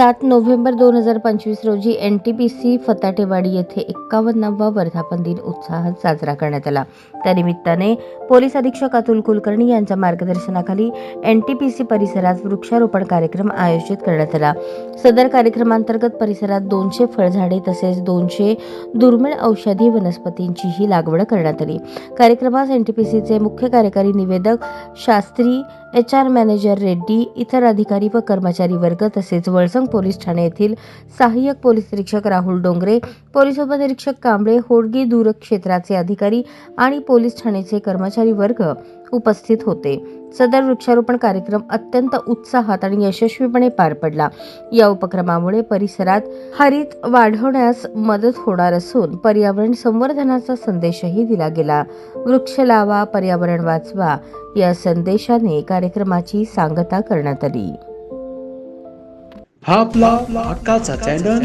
सात नोव्हेंबर दोन हजार पंचवीस रोजी N T P C Phatatewadi येथे एक्कावन्नावा वर्धापन दिन उत्साहात साजरा करण्यात आला. त्यानिमित्ताने पोलीस अधीक्षक अतुल कुलकर्णी यांच्या मार्गदर्शनाखाली एन टी पी सी परिसरात वृक्षारोपण कार्यक्रम आयोजित करण्यात आला. सदर कार्यक्रमांतर्गत परिसरात दोनशे फळझाडे तसेच दोनशे दुर्मिळ औषधी वनस्पतींचीही लागवड करण्यात आली. कार्यक्रमास एन टी पी सीचे मुख्य कार्यकारी निवेदक Shastri H R manager Reddy इतर अधिकारी व कर्मचारी वर्ग तसेच वळसंग पोलीस ठाणे येथील सहाय्यक पोलीस निरीक्षक राहुल डोंगरे पोलीस उपनिरीक्षक कांबळे होडगी दूर क्षेत्राचे अधिकारी आणि पोलीस ठाणेचे कर्मचारी वर्ग उपस्थित होते. सदर वृक्षारोपण कार्यक्रम अत्यंत उत्साहात आणि यशस्वीपणे पार पडला. या उपक्रमामुळे परिसरात हरित वाढवण्यास मदत होणार असून पर्यावरण संवर्धनाचा संदेशही दिला गेला. वृक्ष लावा पर्यावरण वाचवा या संदेशाने कार्यक्रमाची सांगता करण्यात आली. हा आपला हक्काचा चॅनल